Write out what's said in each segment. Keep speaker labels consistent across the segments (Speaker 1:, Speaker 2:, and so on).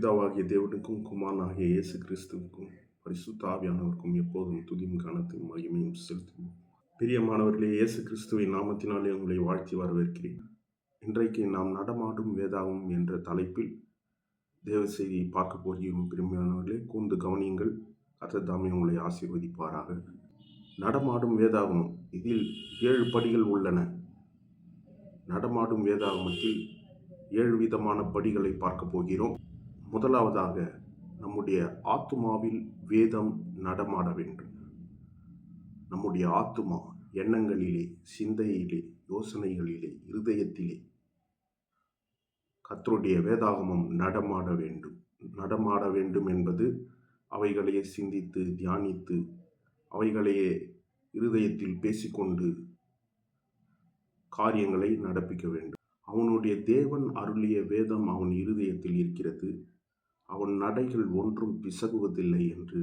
Speaker 1: பிதாவாகிய தேவனுக்கும் குமாரனாகிய இயேசு கிறிஸ்துவுக்கும் பரிசுத்த ஆவியானவருக்கும் எப்போதும் துதியும் கனத்தையும் மகிமையும் செலுத்துவோம் பிரியமானவர்களே இயேசு கிறிஸ்துவின் நாமத்தினாலே உங்களை வாழ்த்தி வரவேற்கிறேன் இன்றைக்கு நாம் நடமாடும் வேதாவும் என்ற தலைப்பில் தேவ செய்தியை பார்க்க போகிறோம் பிரியமானவர்களே கூர்ந்து கவனியுங்கள் கர்த்தர் உங்களை ஆசீர்வதிப்பாராக நடமாடும் வேதாகமம் இதில் ஏழு படிகள் உள்ளன நடமாடும் வேதாகமத்தில் ஏழு விதமான படிகளை பார்க்க போகிறோம் முதலாவதாக நம்முடைய ஆத்துமாவில் வேதம் நடமாட வேண்டும். நம்முடைய ஆத்துமா எண்ணங்களிலே சிந்தையிலே யோசனைகளிலே இருதயத்திலே கத்தருடைய வேதாகமம் நடமாட வேண்டும். நடமாட வேண்டும் என்பது அவைகளையே சிந்தித்து தியானித்து அவைகளையே இருதயத்தில் பேசிக்கொண்டு காரியங்களை நடப்பிக்க வேண்டும். அவனுடைய தேவன் அருளிய வேதம் அவன் இருதயத்தில் இருக்கிறது. அவன் நடைகள் ஒன்றும் பிசகுவதில்லை என்று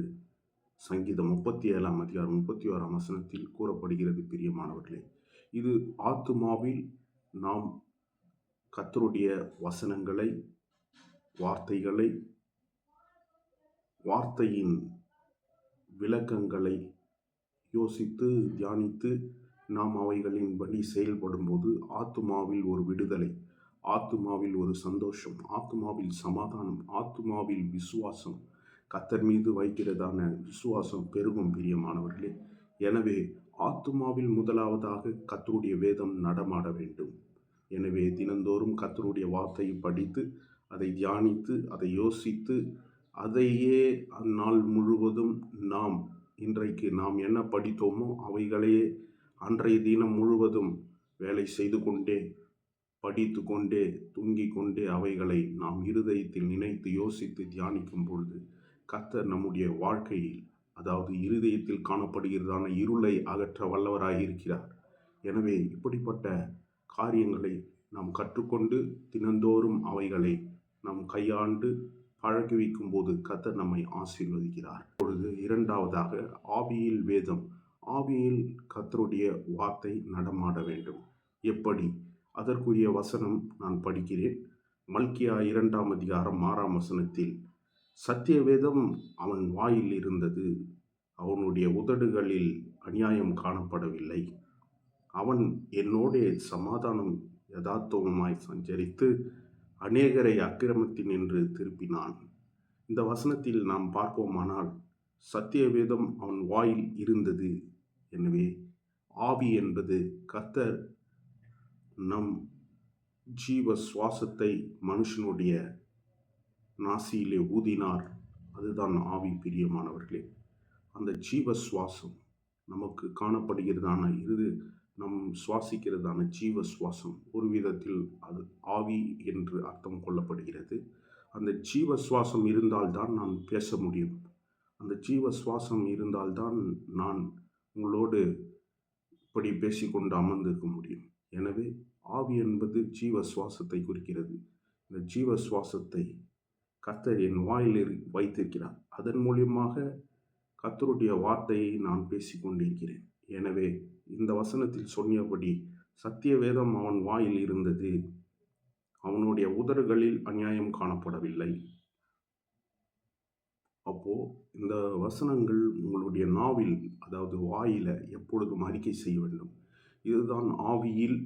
Speaker 1: சங்கீதம் முப்பத்தி ஏழாம் அதிகாரம் முப்பத்தி ஓராம் வசனத்தில் கூறப்படுகிறது. பிரியமானவர்களே இது ஆத்துமாவில் நாம் கத்தருடைய வசனங்களை வார்த்தைகளை வார்த்தையின் விளக்கங்களை யோசித்து தியானித்து நாம் அவைகளின்படி செயல்படும்போது ஆத்துமாவில் ஒரு விடுதலை ஆத்துமாவில் ஒரு சந்தோஷம் ஆத்துமாவில் சமாதானம் ஆத்துமாவில் விசுவாசம். கத்தர் மீது வைக்கிறதான விசுவாசம் பெருகும் பிரியமானவர்களே. எனவே ஆத்துமாவில் முதலாவதாக கத்தருடைய வேதம் நடமாட வேண்டும். எனவே தினந்தோறும் கத்தருடைய வார்த்தையை படித்து அதை தியானித்து அதை யோசித்து அதையே அந்நாள் முழுவதும் நாம் இன்றைக்கு நாம் என்ன படித்தோமோ அவைகளையே அன்றைய தினம் முழுவதும் வேலை செய்து கொண்டே படித்து கொண்டே தூங்கிக் கொண்டே அவைகளை நாம் இருதயத்தில் நினைத்து யோசித்து தியானிக்கும் பொழுது கத்தர் நம்முடைய வாழ்க்கையில் அதாவது இருதயத்தில் காணப்படுகிறதான இருளை அகற்ற வல்லவராக இருக்கிறார். எனவே இப்படிப்பட்ட காரியங்களை நாம் கற்றுக்கொண்டு தினந்தோறும் அவைகளை நாம் கையாண்டு பழகி வைக்கும் போது கத்தர் நம்மை ஆசீர்வதிக்கிறார். இப்பொழுது இரண்டாவதாக ஆவியில் வேதம். ஆவியில் கத்தருடைய வார்த்தை நடமாட வேண்டும். எப்படி? அதற்குரிய வசனம் நான் படிக்கிறேன். மல்கியா இரண்டாம் அதிகாரம் ஆறாம் வசனத்தில் சத்தியவேதம் அவன் வாயில் இருந்தது அவனுடைய உதடுகளில் அநியாயம் காணப்படவில்லை. அவன் என்னோடே சமாதானம் யதார்த்தமாய் சஞ்சரித்து அநேகரை அக்கிரமத்தின் என்று திருப்பினான். இந்த வசனத்தில் நாம் பார்ப்போமானால் சத்தியவேதம் அவன் வாயில் இருந்தது. எனவே ஆவி என்பது கர்த்தர் நம் ஜீவ சுவாசத்தை மனுஷனுடைய நாசியிலே ஊதினார். அதுதான் ஆவி பிரியமானவர்களே. அந்த ஜீவ சுவாசம் நமக்கு காணப்படுகிறதான இரு நம் சுவாசிக்கிறதான ஜீவ சுவாசம் ஒரு விதத்தில் அது ஆவி என்று அர்த்தம் கொள்ளப்படுகிறது. அந்த ஜீவ சுவாசம் இருந்தால்தான் நான் பேச முடியும். அந்த ஜீவ சுவாசம் இருந்தால்தான் நான் உங்களோடு இப்படி பேசிக்கொண்டு அமர்ந்திருக்க முடியும். எனவே ஆவி என்பது ஜீவ சுவாசத்தை குறிக்கிறது. இந்த ஜீவ சுவாசத்தை கத்தர் என் வாயில் வைத்திருக்கிறார். அதன் மூலியமாக கத்தருடைய வார்த்தையை நான் பேசிக்கொண்டிருக்கிறேன். எனவே இந்த வசனத்தில் சொன்னபடி சத்திய வேதம் அவன் வாயில் இருந்தது. அவனுடைய உதறுகளில் அநியாயம் காணப்படவில்லை. அப்போது இந்த வசனங்கள் உங்களுடைய நாவில் அதாவது வாயில் எப்பொழுதும் அறிக்கை செய்ய வேண்டும். இதுதான் ஆவியில்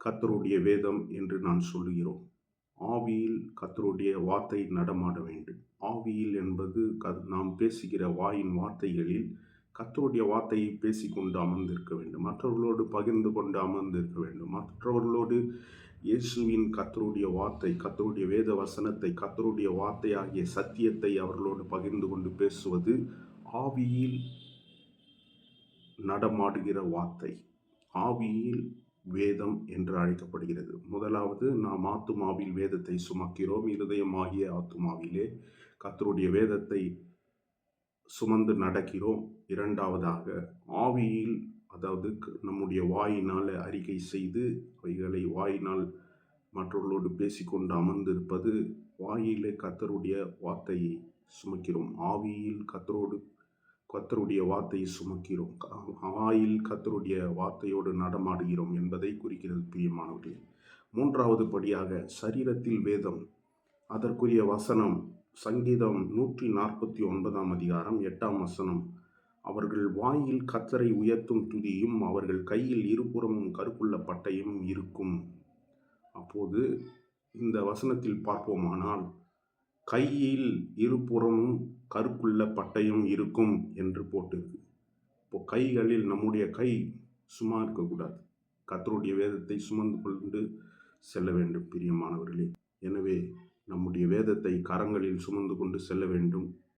Speaker 1: கத்தருடைய வேதம் என்று நான் சொல்லுகிறோம். ஆவியில் கத்தருடைய வார்த்தை நடமாட வேண்டும். ஆவியில் என்பது க நாம் பேசுகிற வாயின் வார்த்தைகளில் கத்தருடைய வார்த்தையை பேசிக்கொண்டு அமர்ந்திருக்க வேண்டும். மற்றவர்களோடு பகிர்ந்து கொண்டு அமர்ந்திருக்க வேண்டும். மற்றவர்களோடு இயேசுவின் கத்தருடைய வார்த்தை கத்தருடைய வேத வசனத்தை கத்தருடைய வார்த்தையாகிய சத்தியத்தை அவர்களோடு பகிர்ந்து கொண்டு பேசுவது ஆவியில் நடமாடுகிற வார்த்தை. ஆவியில் வேதம் என்று அழைக்கப்படுகிறது. முதலாவது நாம் ஆத்துமாவில் வேதத்தை சுமக்கிறோம். இருதயமாகிய ஆத்துமாவிலே கத்தருடைய வேதத்தை சுமந்து நடக்கிறோம். இரண்டாவதாக ஆவியில் அதாவது நம்முடைய வாயினால் அறிக்கை செய்து அவைகளை வாயினால் மற்றவர்களோடு பேசிக்கொண்டு அமர்ந்திருப்பது வாயிலே கத்தருடைய வார்த்தையை சுமக்கிறோம். ஆவியில் கத்தரோடு கத்தருடைய வார்த்தையை சுமக்கிறோம். ஆயில் கத்தருடைய வார்த்தையோடு நடமாடுகிறோம் என்பதை குறிக்கிறது பிரியமானவர்களே. மூன்றாவது படியாக சரீரத்தில் வேதம். அதற்குரிய வசனம் சங்கீதம் நூற்றி நாற்பத்தி ஒன்பதாம் அதிகாரம் எட்டாம் வசனம். அவர்கள் வாயில் கத்தரை உயர்த்தும் துதியும் அவர்கள் கையில் இருபுறமும் கருப்புள்ள பட்டையும் இருக்கும். அப்போது இந்த வசனத்தில் பார்ப்போமானால் கையில் இருபுறமும் கருக்குள்ள பட்டயம் இருக்கும் என்று போட்டிருக்கு. இப்போ கைகளில் நம்முடைய கை சும்மா இருக்கக்கூடாது. கத்தருடைய வேதத்தை சுமந்து கொண்டு செல்ல வேண்டும் பிரியமானவர்களே. எனவே நம்முடைய வேதத்தை கரங்களில் சுமந்து கொண்டு செல்ல வேண்டும்.